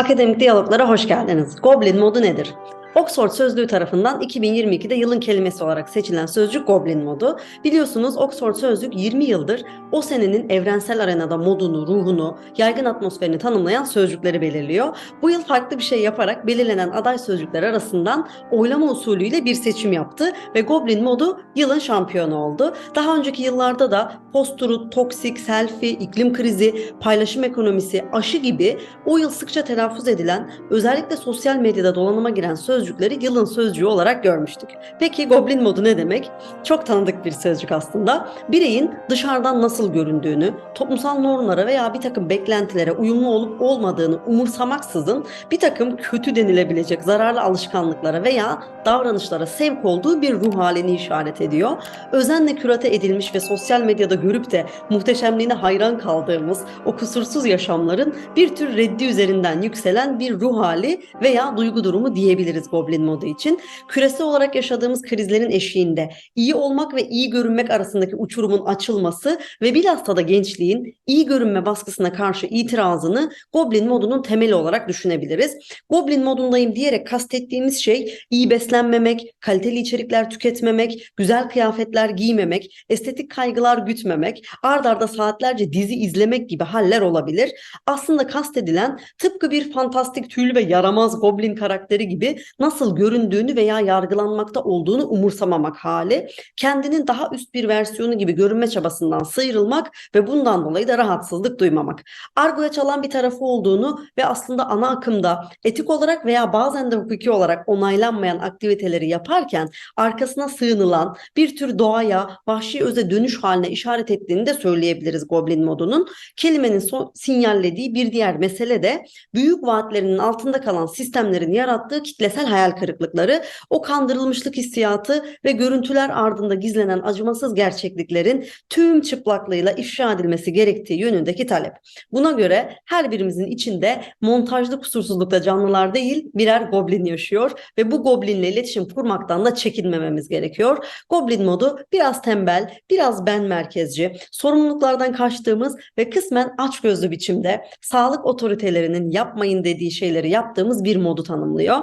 Akademik diyaloglara hoş geldiniz. Goblin modu nedir? Oxford Sözlüğü tarafından 2022'de yılın kelimesi olarak seçilen sözcük Goblin modu. Biliyorsunuz Oxford Sözlük 20 yıldır o senenin evrensel arenada modunu, ruhunu, yaygın atmosferini tanımlayan sözcükleri belirliyor. Bu yıl farklı bir şey yaparak belirlenen aday sözcükler arasından oylama usulüyle bir seçim yaptı ve Goblin modu yılın şampiyonu oldu. Daha önceki yıllarda da post-truth, toksik, selfie, iklim krizi, paylaşım ekonomisi, aşı gibi o yıl sıkça telaffuz edilen, özellikle sosyal medyada dolanıma giren sözcükleri yılın sözcüğü olarak görmüştük. Peki Goblin modu ne demek? Çok tanıdık bir sözcük aslında. Bireyin dışarıdan nasıl göründüğünü, toplumsal normlara veya bir takım beklentilere uyumlu olup olmadığını umursamaksızın bir takım kötü denilebilecek zararlı alışkanlıklara veya davranışlara sevk olduğu bir ruh halini işaret ediyor. Özenle kürate edilmiş ve sosyal medyada görüp de muhteşemliğine hayran kaldığımız o kusursuz yaşamların bir tür reddi üzerinden yükselen bir ruh hali veya duygu durumu diyebiliriz Goblin modu için. Küresel olarak yaşadığımız krizlerin eşiğinde iyi olmak ve iyi görünmek arasındaki uçurumun açılması ve bilhassa da gençliğin iyi görünme baskısına karşı itirazını Goblin modunun temeli olarak düşünebiliriz. Goblin modundayım diyerek kastettiğimiz şey iyi beslenmemek, kaliteli içerikler tüketmemek, güzel kıyafetler giymemek, estetik kaygılar gütmemek, ard arda saatlerce dizi izlemek gibi haller olabilir. Aslında kastedilen tıpkı bir fantastik tül ve yaramaz goblin karakteri gibi nasıl göründüğünü veya yargılanmakta olduğunu umursamamak hali, kendinin daha üst bir versiyonu gibi görünme çabasından sıyrılmak ve bundan dolayı da rahatsızlık duymamak. Argoya çalan bir tarafı olduğunu ve aslında ana akımda etik olarak veya bazen de hukuki olarak onaylanmayan aktiviteleri yaparken arkasına sığınılan bir tür doğaya, vahşi öze dönüş haline işaret ettiğini de söyleyebiliriz Goblin modunun. Kelimenin son, sinyallediği bir diğer mesele de büyük vaatlerinin altında kalan sistemlerin yarattığı kitlesel hayal kırıklıkları, o kandırılmışlık hissiyatı ve görüntüler ardında gizlenen acımasız gerçekliklerin tüm çıplaklığıyla ifşa edilmesi gerektiği yönündeki talep. Buna göre her birimizin içinde montajlı kusursuzlukta canlılar değil birer goblin yaşıyor ve bu goblinle iletişim kurmaktan da çekinmememiz gerekiyor. Goblin modu biraz tembel, biraz ben merkezci, sorumluluklardan kaçtığımız ve kısmen açgözlü biçimde sağlık otoritelerinin yapmayın dediği şeyleri yaptığımız bir modu tanımlıyor.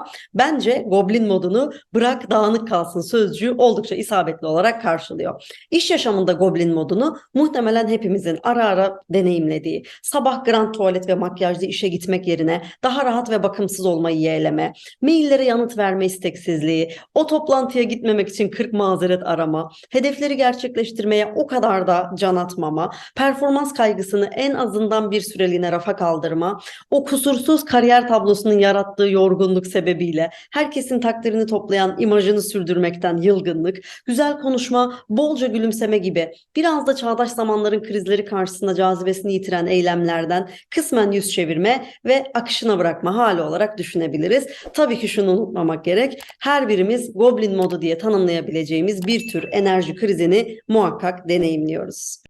Bence Goblin modunu bırak dağınık kalsın sözcüğü oldukça isabetli olarak karşılıyor. İş yaşamında Goblin modunu muhtemelen hepimizin ara ara deneyimlediği, sabah grand tuvalet ve makyajlı işe gitmek yerine daha rahat ve bakımsız olmayı yeğleme, maillere yanıt verme isteksizliği, o toplantıya gitmemek için 40 mazeret arama, hedefleri gerçekleştirmeye o kadar da can atmama, performans kaygısını en azından bir süreliğine rafa kaldırma, o kusursuz kariyer tablosunun yarattığı yorgunluk sebebiyle herkesin takdirini toplayan imajını sürdürmekten yılgınlık, güzel konuşma, bolca gülümseme gibi biraz da çağdaş zamanların krizleri karşısında cazibesini yitiren eylemlerden kısmen yüz çevirme ve akışına bırakma hali olarak düşünebiliriz. Tabii ki şunu unutmamak gerek. Her birimiz Goblin modu diye tanımlayabileceğimiz bir tür enerji krizini muhakkak deneyimliyoruz.